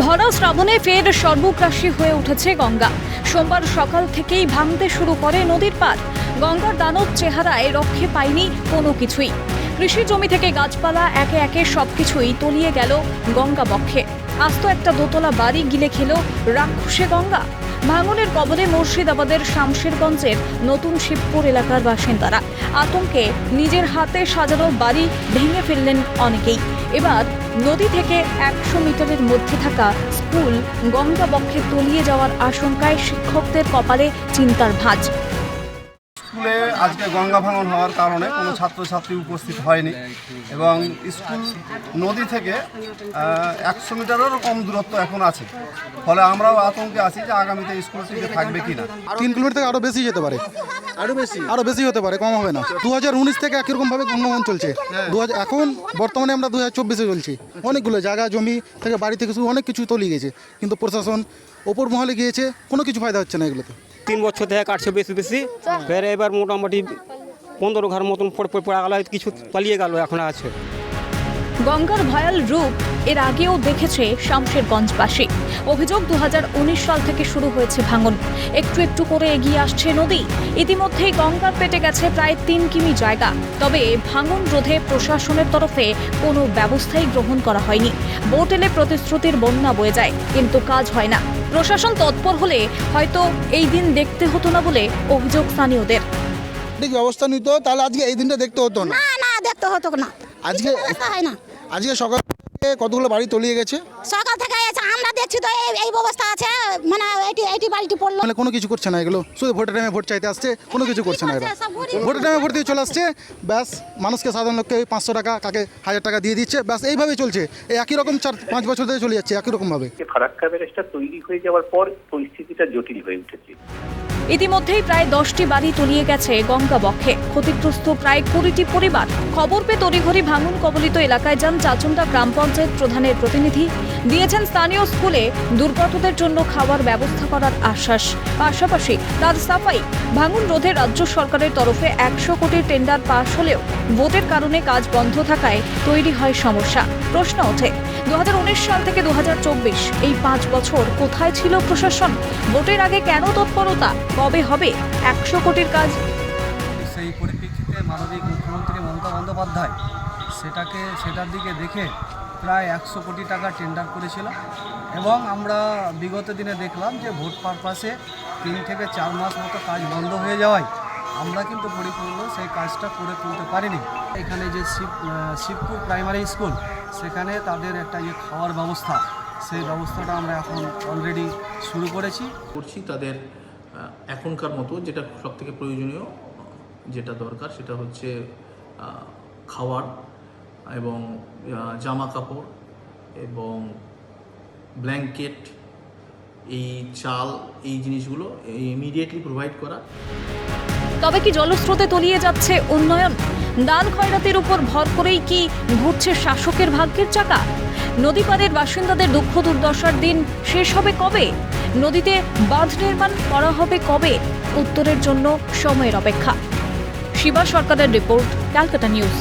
ভরা শ্রাবণে ফের সর্বগ্রাসী হয়ে উঠেছে গঙ্গা। সোমবার সকাল থেকেই ভাঙতে শুরু করে নদীর পাত গঙ্গার দানব চেহারায় রক্ষে পায়নি কোনো কিছুই। কৃষি জমি থেকে গাছপালা একে একে সব কিছুই তলিয়ে গেল গঙ্গা বক্ষে আস্ত একটা দোতলা বাড়ি গিলে খেল রাক্ষসে গঙ্গা। ভাঙনের কবলে মুর্শিদাবাদের শামশেরগঞ্জের নতুন শিবপুর এলাকার বাসিন্দারা। আতঙ্কে নিজের হাতে সাজানো বাড়ি ভেঙে ফেললেন অনেকেই। এবার নদী থেকে একশো মিটারের মধ্যে থাকা স্কুল গঙ্গা বক্ষে তলিয়ে যাওয়ার আশঙ্কায় শিক্ষকদের কপালে চিন্তার ভাঁজ। স্কুলে আজকে গঙ্গা ভাঙন হওয়ার কারণে কোনো ছাত্রছাত্রী উপস্থিত হয়নি এবং স্কুল নদী থেকে একশো মিটারেরও কম দূরত্ব এখন আছে। ফলে আমরাও আতঙ্কে আছি যে আগামীতে স্কুল থেকে থাকবে কিনা। তিন কিলোমিটার থেকে আরও বেশি যেতে পারে। আরও বেশি? আরও বেশি হতে পারে কম হবে না। দু হাজার উনিশ থেকে একই রকম ভাবে গঙ্গমন চলছে। দু হাজার এখন বর্তমানে আমরা দু হাজার চব্বিশে চলছি। অনেকগুলো জায়গা জমি থেকে বাড়ি থেকে শুধু অনেক কিছু তলিয়ে গেছে। কিন্তু প্রশাসন ওপর মহলে গিয়েছে কোনো কিছু ফায়দা হচ্ছে না এগুলোতে। তিন বছর থেকে কাটছে বেশি বেশি। ফের এবার মোটামুটি পনেরো ঘর মতন পড়ে পড়ে পড়ে গেল কিছু পালিয়ে গেল এখন আছে। গঙ্গার ভয়াল রূপ এর আগেও দেখেছে শামশেরগঞ্জবাসী। অভিযোগ দুহাজার উনিশ সাল থেকে শুরু হয়েছে ভাঙন। একটু একটু করে এগিয়ে আসছে নদী। ইতিমধ্যেই গঙ্গার পেটে গেছে প্রায় তিন কিমি জায়গা। তবে ভাঙন রোধে প্রশাসনের তরফে কোনো ব্যবস্থাই গ্রহণ করা হয়নি। বোট এলে প্রতিশ্রুতির বন্যা বয়ে যায় কিন্তু কাজ হয় না। প্রশাসন তৎপর হলে হয়তো এই দিন দেখতে হতো না বলে অভিযোগ স্থানীয়দের। ব্যবস্থা নিত তাহলে আজকে এই দিনটা দেখতে হতো না? না না দেখতে হতো না। আজকে হয় না। আজকে সকাল থেকে কতগুলো বাড়ি তলিয়ে গেছে? সকাল থেকে এসে আমরা দেখছি তো এই এই ব্যবস্থা আছে মানে এইটি এইটি বাড়িটি পড়ল। মানে কোনো কিছু করছে না এগুলো? শুধু ভোটের টাইমে ভোট চাইতে আসছে কোনো কিছু করছে না এরা ভোটের টাইমে ভোট দিয়ে চলে আসছে ব্যাস মানুষকে সাধারণ লোককে ওই পাঁচশো টাকা কাকে হাজার টাকা দিয়ে দিচ্ছে ব্যাস এইভাবেই চলছে। এই একই রকম চার পাঁচ বছর ধরে চলে যাচ্ছে একই রকমভাবে। ফারাক্কা ব্যারেজটা তৈরি হয়ে যাওয়ার পর পরিস্থিতিটা জটিল হয়ে উঠেছে। ইতিমধ্যেই প্রায় দশটি বাড়ি তলিয়ে গেছে গঙ্গা বক্ষে ক্ষতিগ্রস্ত প্রায় কুড়িটি পরিবার। খবর পেয়ে তড়িঘড়ি ভাঙন কবলিত এলাকায় যান চাচুন্ডা গ্রাম পঞ্চায়েত প্রধানের প্রতিনিধি দিয়েছেন স্থানীয় স্কুলে দুর্গতদের জন্য খাওয়ার ব্যবস্থা করার আশ্বাস। পাশাপাশি তার সাফাই ভাঙন রোধে রাজ্য সরকারের তরফে একশো কোটির টেন্ডার পাশ হলেও ভোটের কারণে কাজ বন্ধ থাকায় তৈরি হয় সমস্যা। প্রশ্ন ওঠে দু সাল থেকে দুহাজার চব্বিশ এই পাঁচ বছর কোথায় ছিল প্রশাসন? ভোটের আগে কেন তৎপরতা? কবে হবে একশো কোটির কাজ? সেই পরিপ্রেক্ষিতে মাননীয় মুখ্যমন্ত্রী মমতা বন্দ্যোপাধ্যায় সেটাকে, সেটার দিকে দেখে প্রায় একশো কোটি টাকা টেন্ডার করেছিল। এবং আমরা বিগত দিনে দেখলাম যে ভোট পারপাসে তিন থেকে চার মাস মতো কাজ বন্ধ হয়ে যাওয়ায় আমরা কিন্তু পরিপূর্ণ সেই কাজটা করে তুলতে পারিনি। এখানে যে শিব শিবপুর প্রাইমারি স্কুল সেখানে তাদের একটা যে খাওয়ার ব্যবস্থা। সেই ব্যবস্থাটা আমরা এখন অলরেডি শুরু করেছি। করছি তাদের এখনকার মতো যেটা সব থেকে প্রয়োজনীয়, যেটা দরকার সেটা হচ্ছে খাওয়ার এবং জামা কাপড় এবং ব্ল্যাঙ্কেট, এই চাল, এই জিনিসগুলো ইমিডিয়েটলি প্রোভাইড করা। তবে কি জলস্রোতে তলিয়ে যাচ্ছে উন্নয়ন? দান খয়রাতের উপর ভর করেই কি ঘুরছে শাসকের ভাগ্যের চাকা? নদীপাড়ের বাসিন্দাদের দুঃখ দুর্দশার দিন শেষ হবে কবে? নদীতে বাঁধ নির্মাণ করা হবে কবে? উত্তরের জন্য সময়ের অপেক্ষা। শিবা সরকারের রিপোর্ট, ক্যালকাটা নিউজ।